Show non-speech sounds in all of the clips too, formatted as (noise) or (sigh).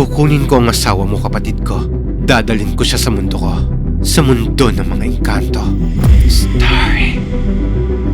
Kukunin ko ang asawa mo kapatid ko. Dadalhin ko siya sa mundo ko. Sa mundo ng mga engkanto. Story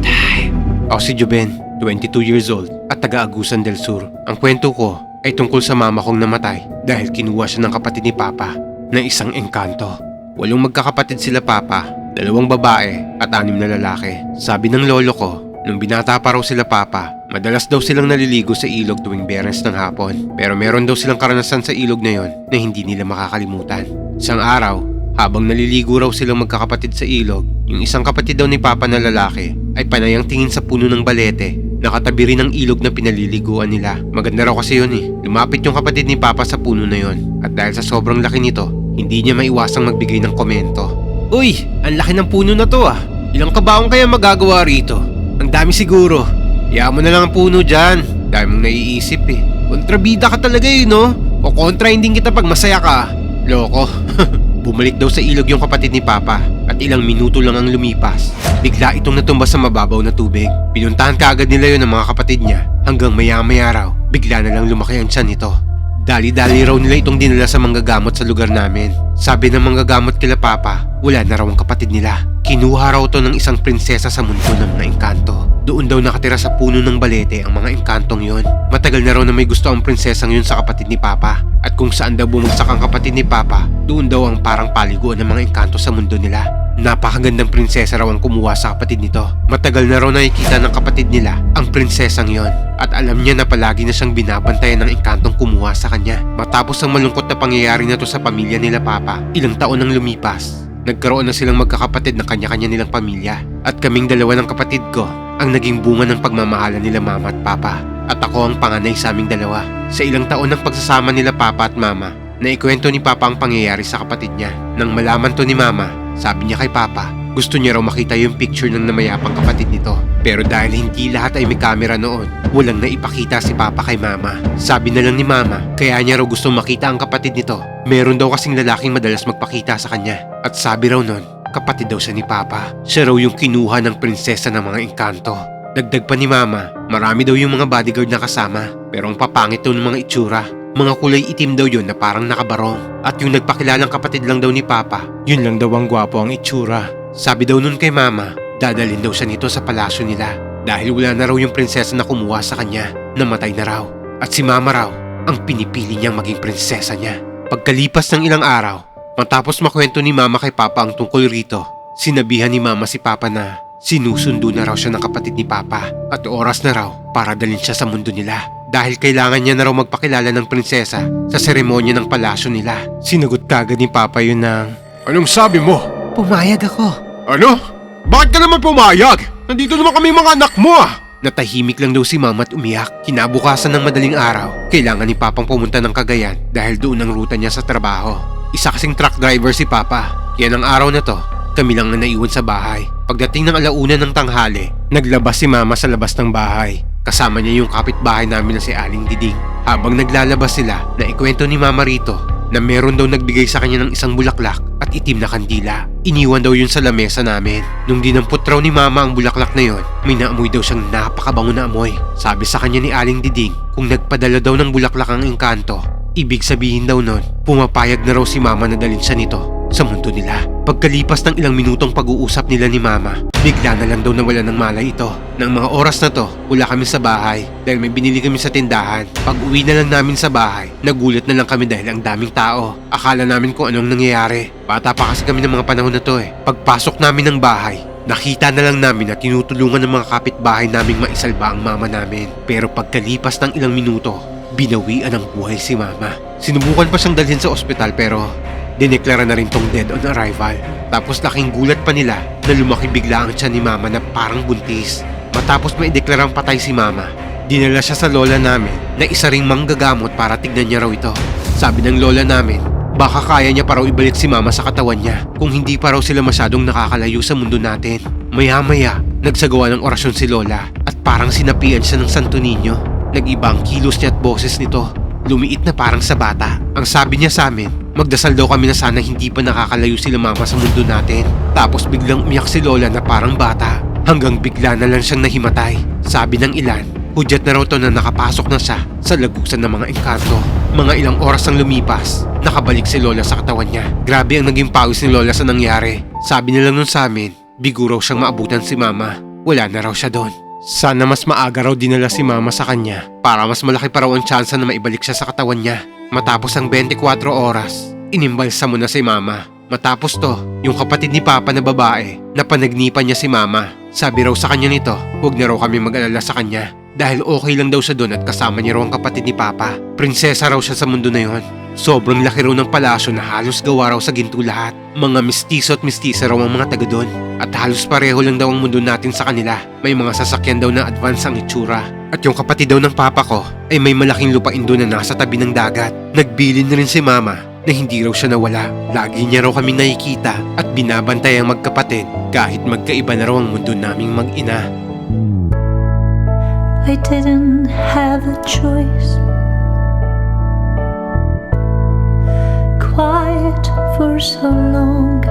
time. Ako si Juben, 22 years old at taga-Agusan del Sur. Ang kwento ko ay tungkol sa mama kong namatay dahil kinuha siya ng kapatid ni Papa na isang engkanto. Walong magkakapatid sila Papa, dalawang babae at anim na lalaki. Sabi ng lolo ko, nung binata pa raw sila Papa, madalas daw silang naliligo sa ilog tuwing beres ng hapon. Pero meron daw silang karanasan sa ilog na yon na hindi nila makakalimutan. Isang araw, habang naliligo raw silang magkakapatid sa ilog, yung isang kapatid daw ni Papa na lalaki ay panayang tingin sa puno ng balete. Nakatabi rin ang ilog na pinaliliguan nila. Maganda raw kasi yun eh. Lumapit yung kapatid ni Papa sa puno na yon. At dahil sa sobrang laki nito, hindi niya maiwasang magbigay ng komento. Uy, ang laki ng puno na to ah. Ilang kabaong kaya magagawa rito? Ang dami siguro. Hayaan mo na lang ang puno dyan. Dami mong naiisip eh. Kontrabida ka talaga eh no? O kontra hindi kita pag masaya ka. Loko. (laughs) Bumalik daw sa ilog yung kapatid ni Papa at ilang minuto lang ang lumipas. Bigla itong natumba sa mababaw na tubig. Pinuntahan kaagad nila yon ng mga kapatid niya hanggang maya-maya raw bigla na lang lumaki ang tiyan nito. Dali-dali raw nila itong dinala sa manggagamot sa lugar namin. Sabi ng manggagamot kila Papa, wala na raw ang kapatid nila. Kinuha raw to ng isang prinsesa sa mundo ng mga engkanto. Doon daw nakatira sa puno ng balete ang mga engkantong yon. Matagal na raw na may gusto ang prinsesang yun sa kapatid ni Papa. At kung saan daw bumagsak ang kapatid ni Papa, doon daw ang parang paliguan ng mga engkanto sa mundo nila. Napakagandang prinsesa raw ang kumuha sa kapatid nito. Matagal na raw nakikita ng kapatid nila ang prinsesang yon. At alam niya na palagi na siyang binabantayan ng engkantong kumuha sa kanya. Matapos ang malungkot na pangyayari na to sa pamilya nila Papa, ilang taon nang lumipas. Nagkaroon na silang magkakapatid ng kanya-kanya nilang pamilya. At kaming dalawa ng kapatid ko ang naging bunga ng pagmamahalan nila Mama at Papa. At ako ang panganay sa aming dalawa. Sa ilang taon ng pagsasama nila Papa at Mama, naikwento ni Papa ang pangyayari sa kapatid niya. Nang malaman to ni Mama, sabi niya kay Papa, gusto niya raw makita yung picture ng namayapang kapatid nito. Pero dahil hindi lahat ay may camera noon, walang naipakita si Papa kay Mama. Sabi na lang ni Mama, kaya niya raw gusto makita ang kapatid nito. Meron daw kasing lalaking madalas magpakita sa kanya. At sabi raw nun, kapatid daw siya ni Papa. Siya raw yung kinuha ng prinsesa ng mga engkanto. Dagdag pa ni Mama, marami daw yung mga bodyguard na kasama. Pero ang papangit daw ng mga itsura. Mga kulay itim daw yun na parang nakabarong. At yung nagpakilalang kapatid lang daw ni Papa, yun lang daw ang gwapo ang itsura. Sabi daw nun kay Mama, dadalhin daw siya nito sa palasyo nila. Dahil wala na raw yung prinsesa na kumuha sa kanya, namatay na raw. At si Mama raw, ang pinipili niyang maging prinsesa niya. Pagkalipas ng ilang araw, matapos makwento ni Mama kay Papa ang tungkol rito, sinabihan ni Mama si Papa na sinusundo na raw siya ng kapatid ni Papa at oras na raw para dalhin siya sa mundo nila. Dahil kailangan niya na raw magpakilala ng prinsesa sa seremonya ng palasyo nila. Sinagot kagad ni Papa yun ng, Anong sabi mo? Pumayag ako. Ano? Bakit ka naman pumayag? Nandito naman kami mga anak mo ah! Natahimik lang daw si Mama at umiyak. Kinabukasan ng madaling araw, kailangan ni Papang pumunta ng Cagayan dahil doon ang ruta niya sa trabaho. Isa kasing truck driver si Papa. Yan ang araw na to, kami lang ang naiwan sa bahay. Pagdating ng alauna ng tanghali, naglabas si Mama sa labas ng bahay. Kasama niya yung kapitbahay namin na si Aling Diding. Habang naglalabas sila, naikwento ni Mama rito na meron daw nagbigay sa kanya ng isang bulaklak at itim na kandila. Iniwan daw yun sa lamesa namin. Nung dinampot raw ni Mama ang bulaklak na yon, may naamoy daw siyang napakabango na amoy. Sabi sa kanya ni Aling Diding, kung nagpadala daw ng bulaklak ang engkanto, ibig sabihin daw nun, pumapayag na raw si Mama na dalhin siya nito sa mundo nila. Pagkalipas ng ilang minutong pag-uusap nila ni Mama, bigla na lang daw nawala ng malay ito. Nang mga oras na to, wala kami sa bahay dahil may binili kami sa tindahan. Pag uwi na lang namin sa bahay, nagulat na lang kami dahil ang daming tao. Akala namin kung anong nangyayari. Bata pa kasi kami ng mga panahon na to eh. Pagpasok namin ng bahay, Nakita na lang namin na tinutulungan ng mga kapitbahay naming maisalba ang mama namin. Pero pagkalipas ng ilang minuto, binawian ng buhay si mama. Sinubukan pa siyang dalhin sa ospital pero dineklara na rin tong dead on arrival. Tapos laking gulat pa nila na lumaki bigla ang tiyan ni mama na parang buntis. Matapos maideklarang patay si mama, dinala siya sa lola namin na isa ring manggagamot para tignan niya raw ito. Sabi ng lola namin, baka kaya niya pa raw ibalik si mama sa katawan niya kung hindi pa raw sila masyadong nakakalayo sa mundo natin. Maya-maya, nagsagawa ng orasyon si lola at parang sinapian siya ng Santo Niño. Nag-iba ang kilos niya at boses nito. Lumiit na parang sa bata. Ang sabi niya sa amin, magdasal daw kami na sana hindi pa nakakalayo sila mama sa mundo natin. Tapos biglang umiyak si Lola na parang bata. Hanggang bigla na lang siyang nahimatay. Sabi ng ilan, hudyat na raw to na nakapasok na siya sa lagusan ng mga engkanto. Mga ilang oras ang lumipas, nakabalik si Lola sa katawan niya. Grabe ang naging pawis ni Lola sa nangyari. Sabi nila nun sa amin, bigo siyang maabutan si Mama. Wala na raw siya doon. Sana mas maaga raw dinala si Mama sa kanya para mas malaki pa raw ang tsansa na maibalik siya sa katawan niya. Matapos ang 24 oras, inimbalsa mo na si Mama. Matapos to, yung kapatid ni Papa na babae, napanagnipan niya si Mama. Sabi raw sa kanya nito, huwag na raw kami mag-alala sa kanya. Dahil okay lang daw siya doon at kasama niya raw ang kapatid ni Papa. Prinsesa raw siya sa mundo na yon. Sobrang laki raw ng palasyo na halos gawa raw sa ginto lahat. Mga mistiso at mistisa raw ang mga taga doon. At halos pareho lang daw ang mundo natin sa kanila. May mga sasakyan daw na advance ang itsura. At yung kapatid daw ng papa ko ay may malaking lupain doon na nasa tabi ng dagat. Nagbilin na rin si mama na hindi raw siya nawala. Lagi niya raw kaming nakikita at binabantay ang magkapatid kahit magkaiba na raw ang mundo naming mag-ina. I didn't have a choice. Quiet for so long,